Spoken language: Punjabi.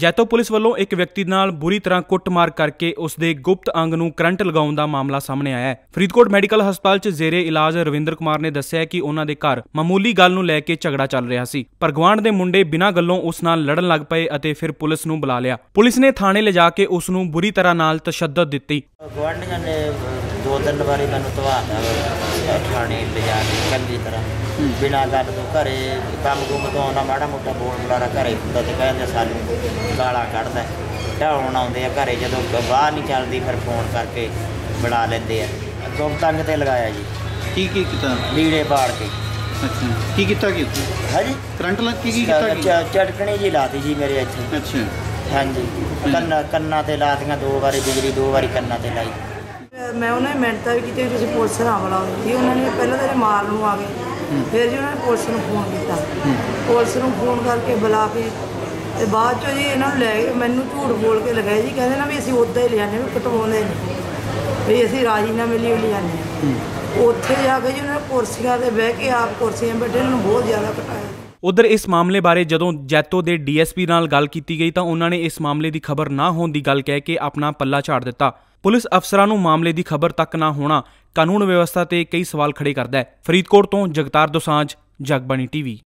ਜੈਤੋ ਪੁਲਿਸ ਵੱਲੋਂ ਇੱਕ ਵਿਅਕਤੀ ਨਾਲ ਬੁਰੀ ਤਰ੍ਹਾਂ ਕੁੱਟਮਾਰ ਕਰਕੇ ਉਸ ਦੇ ਗੁਪਤ ਅੰਗ ਨੂੰ ਕਰੰਟ ਲਗਾਉਣ ਦਾ ਮਾਮਲਾ ਸਾਹਮਣੇ ਆਇਆ ਹੈ। ਫਰੀਦਕੋਟ ਮੈਡੀਕਲ ਹਸਪਤਾਲ 'ਚ ਜ਼ੇਰੇ ਇਲਾਜ ਰਵਿੰਦਰ ਕੁਮਾਰ ਨੇ ਦੱਸਿਆ ਕਿ ਉਹਨਾਂ ਦੇ ਘਰ ਮਾਮੂਲੀ ਗੱਲ ਨੂੰ ਲੈ ਕੇ ਝਗੜਾ ਚੱਲ ਰਿਹਾ ਸੀ। ਪਰ ਗੁਆਂਢ ਦੇ ਮੁੰਡੇ ਬਿਨਾਂ ਗੱਲੋਂ ਉਸ ਨਾਲ ਲੜਨ ਲੱਗ ਪਏ ਅਤੇ ਫਿਰ ਪੁਲਿਸ ਨੂੰ ਬੁਲਾ ਲਿਆ। ਪੁਲਿਸ ਨੇ ਥਾਣੇ ਲਿਜਾ ਕੇ ਉਸ ਨੂੰ ਬੁਰੀ ਤਰ੍ਹਾਂ ਨਾਲ ਤਸ਼ੱਦਦ ਦਿੱਤੀ। ਗੁਆਂਢੀਆਂ ਨੇ ਦੋ ਤਿੰਨ ਵਾਰੀ ਮੈਨੂੰ ਧਵਾਤਾ ਥਾਣੇ ਲਿਜਾ ਕੇ ਚੰਗੀ ਤਰ੍ਹਾਂ। ਬਿਨਾਂ ਗੱਲ ਤੋਂ ਘਰੇ ਕੰਮ ਕੁਮ ਤੋਂ ਆਉਣਾ ਮਾੜਾ ਮੋਟਾ ਬੋਲ ਬੁਲਾਰਾ ਘਰੇ ਹੁੰਦਾ ਤੇ ਕਹਿੰਦੇ ਸਾਨੂੰ ਗਾਲਾਂ ਕੱਢਦਾ ਢਾਉਣ ਆਉਂਦੇ ਆ ਘਰੇ ਜਦੋਂ ਬਾਹਰ ਨਹੀਂ ਚੱਲਦੀ ਫਿਰ ਫੋਨ ਕਰਕੇ ਬੁਲਾ ਲੈਂਦੇ ਆ। ਅੱਗੋਂ ਤੰਗ ਤੇ ਲਗਾਇਆ ਜੀ। ਕੀ ਕੀ ਕੀਤਾ? ਲੀੜੇ ਪਾੜ ਕੇ। ਅੱਛਾ। ਕੀ ਕੀਤਾ ਕੀ? ਹਾਂਜੀ ਕਰੰਟ ਲੱਗ ਕੀ ਕੀਤਾ ਕੀ? ਚਟਕਣੀ ਜੀ ਲਾਤੀ ਜੀ ਮੇਰੇ ਇੱਥੇ। ਅੱਛਾ। ਹਾਂਜੀ। ਕੰਨਾਂ ਕੰਨਾਂ ਤੇ ਲਾਤੀਆਂ ਦੋ ਵਾਰੀ ਬਿਜਲੀ ਦੋ ਵਾਰੀ ਕੰਨਾਂ ਤੇ ਲਾਈ। ਮੈਂ ਉਹਨਾਂ ਨੇ ਮਿਹਨਤਾਂ ਵੀ ਕੀਤੀਆਂ ਵੀ ਤੁਸੀਂ ਪੁਲਿਸ ਨਾਲ ਹਮਲਾ ਉਹਨਾਂ ਨੇ ਪਹਿਲਾਂ ਤਾਂ ਮਾਰਨ ਨੂੰ ਆ ਗਏ ਫਿਰ ਜੀ ਉਹਨਾਂ ਨੇ ਪੁਲਿਸ ਨੂੰ ਫੋਨ ਕੀਤਾ। ਪੁਲਿਸ ਨੂੰ ਫੋਨ ਕਰਕੇ ਬੁਲਾ ਕੇ ਤੇ ਬਾਅਦ ਚੋਂ ਜੀ ਇਹਨਾਂ ਨੂੰ ਲੈ ਗਏ ਮੈਨੂੰ ਝੂਠ ਬੋਲ ਕੇ ਲਗਾਏ ਜੀ ਕਹਿੰਦੇ ਨਾ ਵੀ ਅਸੀਂ ਉੱਦਾਂ ਹੀ ਲਿਆਨੇ ਵੀ ਕਟਵਾਉਂਦੇ ਨਹੀਂ। ਵੀ ਅਸੀਂ ਰਾਜੀਨਾਮੇ ਲਈ ਲਿਆਨੇ ਉੱਥੇ ਜਾ ਕੇ ਜੀ ਉਹਨਾਂ ਨੇ ਕੁਰਸੀਆਂ ਤੇ ਬਹਿ ਕੇ ਆਪ ਕੁਰਸੀਆਂ ਬੈਠੇ ਨੂੰ ਬਹੁਤ ਜ਼ਿਆਦਾ ਕਟਾਇਆ ਉਧਰ ਇਸ ਮਾਮਲੇ ਬਾਰੇ ਜਦੋਂ ਜੈਤੋ ਦੇ ਡੀਐਸਪੀ ਨਾਲ ਗੱਲ ਕੀਤੀ ਗਈ ਤਾਂ ਉਹਨਾਂ ਨੇ ਇਸ ਮਾਮਲੇ ਦੀ ਖਬਰ ਨਾ ਹੋਣ ਦੀ ਗੱਲ ਕਹਿ ਕੇ ਆਪਣਾ ਪੱਲਾ ਝਾੜ ਦਿੱਤਾ। ਪੁਲਿਸ ਅਫਸਰਾਂ ਨੂੰ ਮਾਮਲੇ ਦੀ ਖਬਰ ਤੱਕ ਨਾ ਹੋਣਾ ਕਾਨੂੰਨ ਵਿਵਸਥਾ ਤੇ ਕਈ ਸਵਾਲ ਖੜੇ ਕਰਦਾ ਹੈ। ਫਰੀਦਕੋਟ ਤੋਂ ਜਗਤਾਰ ਦੋਸਾਂਝ, ਜਗਬਾਣੀ ਟੀਵੀ।